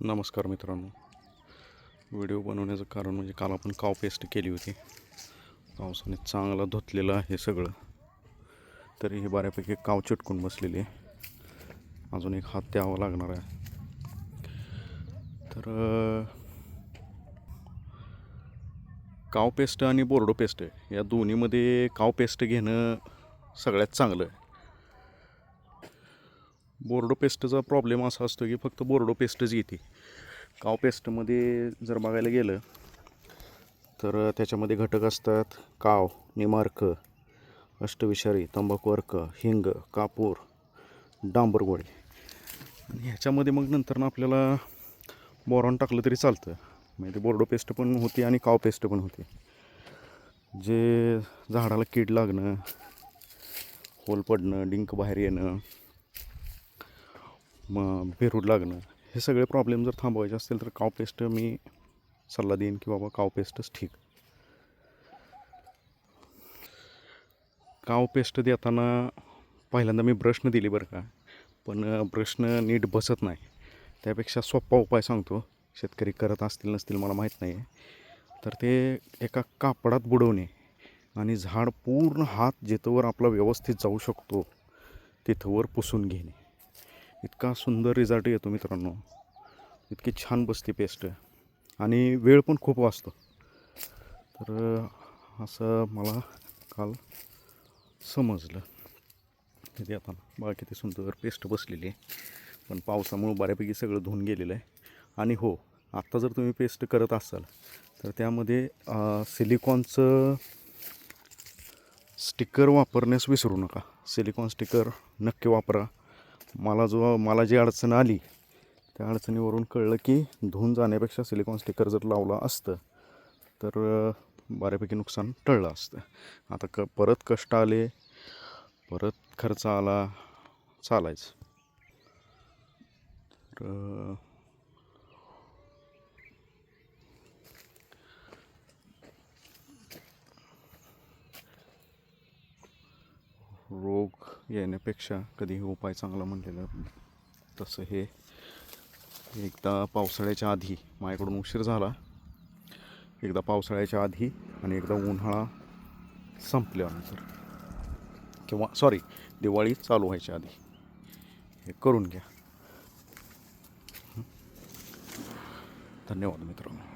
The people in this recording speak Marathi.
नमस्कार मित्रांनो. व्हिडिओ बनवण्याचं कारण म्हणजे काल आपण काव पेस्ट केली होती. पावसाने चांगला धुतलेलं आहे सगळं. तरी हे बऱ्यापैकी काव चिटकून बसलेली आहे. अजून एक हात द्यावा लागणार आहे. तर काव पेस्ट आणि बोर्डो पेस्ट या दोन्हीमध्ये काव पेस्ट घेणं सगळ्यात चांगलं आहे. बोर्डो पेस्टचा प्रॉब्लेम असा असतो की फक्त बोर्डो पेस्टच येते. काव पेस्टमध्ये जर बघायला गेलं तर त्याच्यामध्ये घटक असतात काव निमार्क अष्टविषारी तंबाखू अर्क हिंग कापूर डांबरगोळे. आणि ह्याच्यामध्ये मग नंतर ना आपल्याला बोरॉन टाकलं तरी चालतं. म्हणजे ते बोर्डो पेस्ट पण होती आणि काव पेस्ट पण होती. जे झाडाला कीड लागणं होल पडणं डिंक बाहेर येणं मग बेरूड लागणं हे सगळे प्रॉब्लेम जर थांबवायचे असतील तर काव पेस्ट मी सल्ला देईन की बाबा काव पेस्टच ठीक. काव पेस्ट देताना पहिल्यांदा मी ब्रशनं दिली बरं का पण ब्रशनं नीट बसत नाही. त्यापेक्षा सोपा उपाय सांगतो शेतकरी करत असतील नसतील मला माहीत नाही तर ते एका कापडात बुडवणे आणि झाड पूर्ण हात जिथंवर आपला व्यवस्थित जाऊ शकतो तिथंवर पुसून घेणे. इतका सुंदर रिझल्ट येतो मित्रांनो. इतकी छान बसते पेस्ट आणि वेळ पण खूप वाचतो. तर असं मला काल समजलं. किती आता बघा किती सुंदर पेस्ट बसलेली आहे. पण पावसामुळं बऱ्यापैकी सगळं धुवून गेलेलं आहे. आणि हो आत्ता जर तुम्ही पेस्ट करत असाल तर त्यामध्ये सिलिकॉनचं स्टिकर वापरण्यास विसरू नका. सिलिकॉन स्टिकर नक्की वापरा. मला जो मला जी अडचण आली त्या अडचणीवरून कळलं की धुवून जाण्यापेक्षा सिलिकॉन स्टिकर जर लावला असतं तर बऱ्यापैकी नुकसान टळलं असतं. आता क परत कष्ट आले परत खर्च आला चालायचं. तर रोग येण्यापेक्षा कधीही उपाय चांगला म्हणलेला तसं हे. एकदा पावसाळ्याच्या आधी माझ्याकडून उशीर झाला. एकदा पावसाळ्याच्या आधी आणि एकदा उन्हाळा संपल्यानंतर. किंवा सॉरी दिवाळी चालू व्हायच्या आधी. हे करून घ्या. धन्यवाद मित्रांनो.